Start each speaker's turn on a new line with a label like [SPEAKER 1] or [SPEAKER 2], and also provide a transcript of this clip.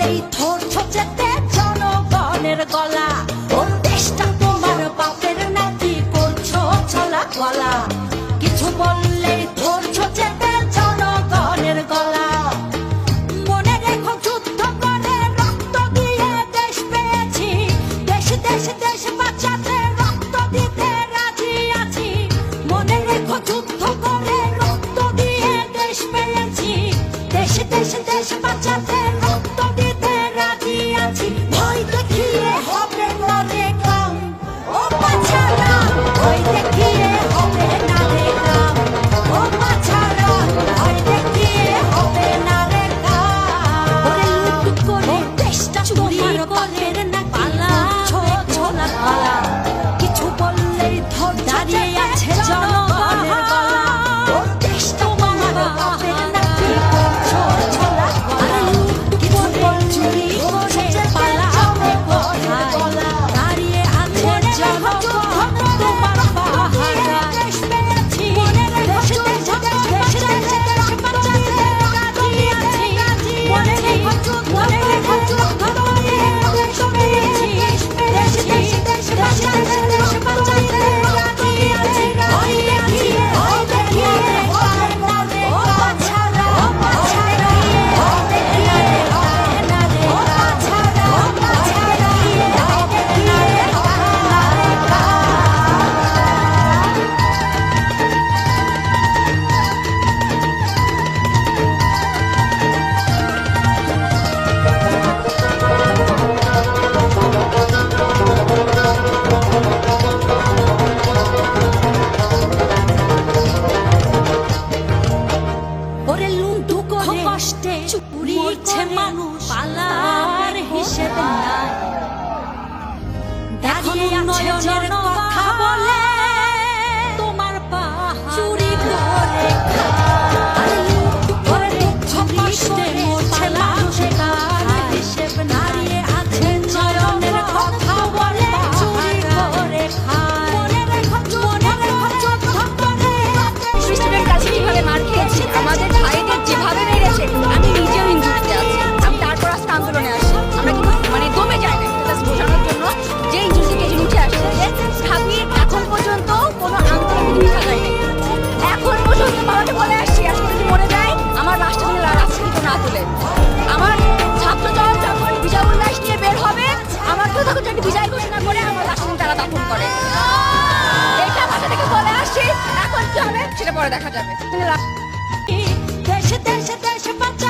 [SPEAKER 1] বললেই থর ছোচেতে জনগণের গলা। ও দেশটা তোমার বাপের নাতি করছ ছলা গলা কিছু বললেই থর ছচেতে জনগণের গলা। রক্ত দিয়ে দেশ দেশ দেশ বাঁচাতে যুদ্ধ করে রক্ত দিয়ে দেশ পেয়েছি। দেশ দেশ দেশ বাঁচাতে
[SPEAKER 2] correr Not at all. প্রজাতন্ত্রকে বিজয় ঘোষণা করে আমার রাষ্ট্রদিন তারা দখল করে। এটা ভাষা থেকে বলে আসি এখন কি হবে? সেটা পরে দেখা যাবে।
[SPEAKER 1] দেশে দেশে দেশে বাচ্চা